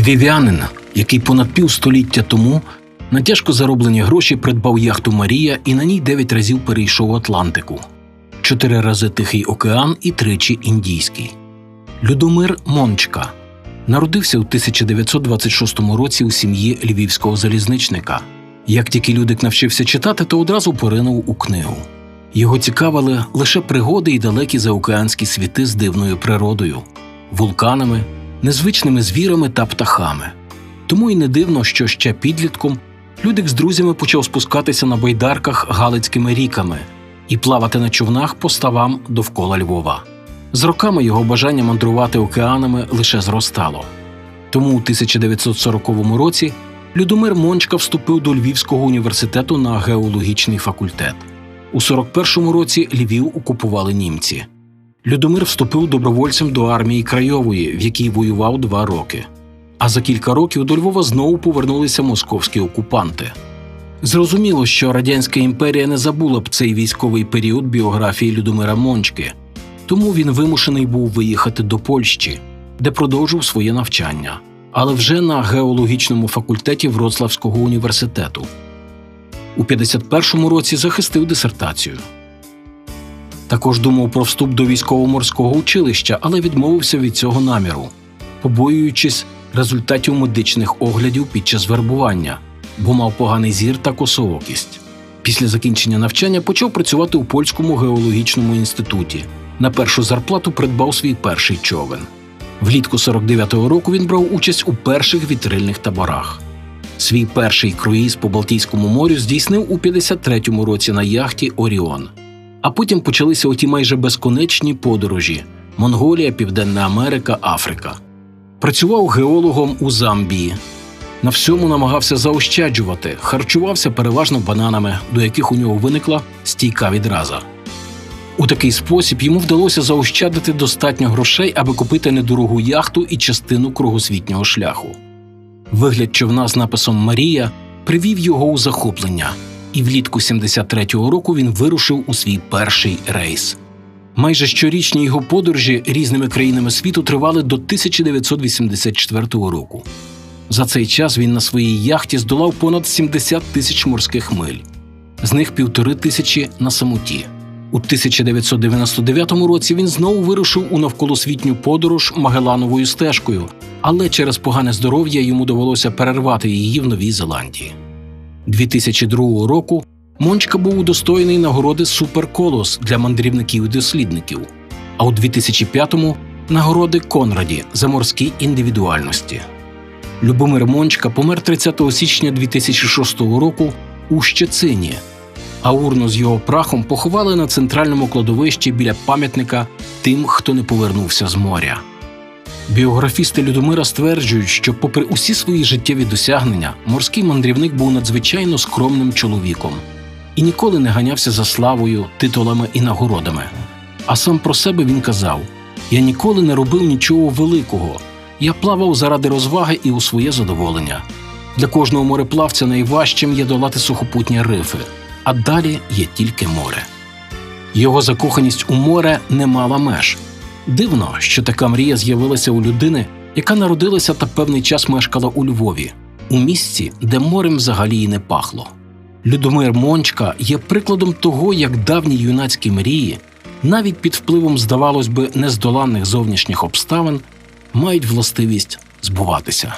Львів'янин, який понад півстоліття тому на тяжко зароблені гроші придбав яхту Марія і на ній дев'ять разів перейшов Атлантику, чотири рази Тихий океан і тричі Індійський. Людомир Мончка народився у 1926 році у сім'ї львівського залізничника. Як тільки Людик навчився читати, то одразу поринув у книгу. Його цікавили лише пригоди і далекі заокеанські світи з дивною природою, вулканами, незвичними звірами та птахами. Тому й не дивно, що ще підлітком Людик з друзями почав спускатися на байдарках Галицькими ріками і плавати на човнах по ставам довкола Львова. З роками його бажання мандрувати океанами лише зростало. Тому у 1940 році Людомир Мончка вступив до Львівського університету на геологічний факультет. У 41-му році Львів окупували німці. Людомир вступив добровольцем до армії Крайової, в якій воював два роки. А за кілька років до Львова знову повернулися московські окупанти. Зрозуміло, що Радянська імперія не забула б цей військовий період біографії Людомира Мончки, тому він вимушений був виїхати до Польщі, де продовжив своє навчання, але вже на геологічному факультеті Вроцлавського університету. У 51-му році захистив дисертацію. Також думав про вступ до військово-морського училища, але відмовився від цього наміру, побоюючись результатів медичних оглядів під час вербування, бо мав поганий зір та косоокість. Після закінчення навчання почав працювати у польському геологічному інституті. На першу зарплату придбав свій перший човен. Влітку 49-го року він брав участь у перших вітрильних таборах. Свій перший круїз по Балтійському морю здійснив у 53-му році на яхті Оріон. А потім почалися оті майже безконечні подорожі Монголія, Південна Америка, Африка. Працював геологом у Замбії. На всьому намагався заощаджувати, харчувався переважно бананами, до яких у нього виникла стійка відраза. У такий спосіб йому вдалося заощадити достатньо грошей, аби купити недорогу яхту і частину кругосвітнього шляху. Вигляд човна з написом Марія привів його у захоплення, і влітку 73-го року він вирушив у свій перший рейс. Майже щорічні його подорожі різними країнами світу тривали до 1984 року. За цей час він на своїй яхті здолав понад 70 тисяч морських миль, з них півтори тисячі на самоті. У 1999 році він знову вирушив у навколосвітню подорож Магелановою стежкою, але через погане здоров'я йому довелося перервати її в Новій Зеландії. 2002 року Мончка був удостоєний нагороди Суперколос для мандрівників і дослідників, а у 2005-му нагороди Конраді за морські індивідуальності. Любомир Мончка помер 30 січня 2006 року у Щецині, а урну з його прахом поховали на центральному кладовищі біля пам'ятника тим, хто не повернувся з моря. Біографісти Людомира стверджують, що, попри усі свої життєві досягнення, морський мандрівник був надзвичайно скромним чоловіком і ніколи не ганявся за славою, титулами і нагородами. А сам про себе він казав: Я ніколи не робив нічого великого, я плавав заради розваги і у своє задоволення. Для кожного мореплавця найважчим є долати сухопутні рифи, а далі є тільки море. Його закоханість у море не мала меж. Дивно, що така мрія з'явилася у людини, яка народилася та певний час мешкала у Львові, у місці, де морем взагалі і не пахло. Людомир Мончка є прикладом того, як давні юнацькі мрії, навіть під впливом, здавалось би, нездоланних зовнішніх обставин, мають властивість збуватися.